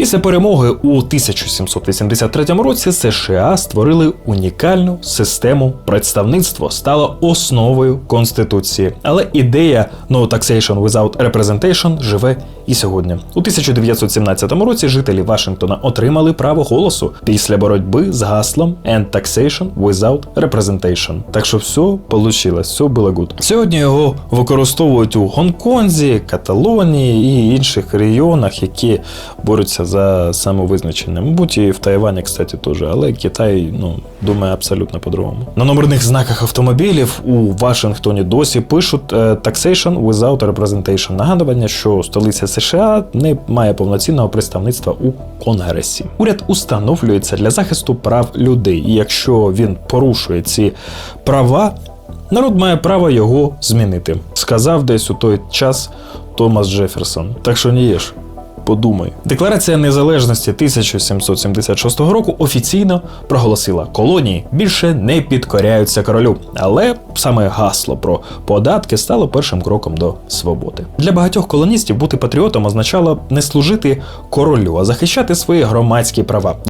Після перемоги у 1783 році США створили унікальну систему представництва, стала основою конституції. Але ідея No Taxation Without Representation живе і сьогодні. У 1917 році жителі Вашингтона отримали право голосу після боротьби з гаслом End Taxation Without Representation. Так що все вийшло, все було good. Сьогодні його використовують у Гонконзі, Каталонії і інших регіонах, які борються за самовизначення. Мабуть, і в Тайвані, кстати, теж, але Китай ну, думає абсолютно по-другому. На номерних знаках автомобілів у Вашингтоні досі пишуть е, Taxation Without Representation. Нагадування, що столиця США не має повноцінного представництва у Конгресі. Уряд установлюється для захисту прав людей, і якщо він порушує ці права, народ має право його змінити. Сказав десь у той час Томас Джеферсон. Так що не їж. Подумай. Декларація незалежності 1776 року офіційно проголосила, колонії більше не підкоряються королю. Але саме гасло про податки стало першим кроком до свободи. Для багатьох колоністів бути патріотом означало не служити королю, а захищати свої громадські права.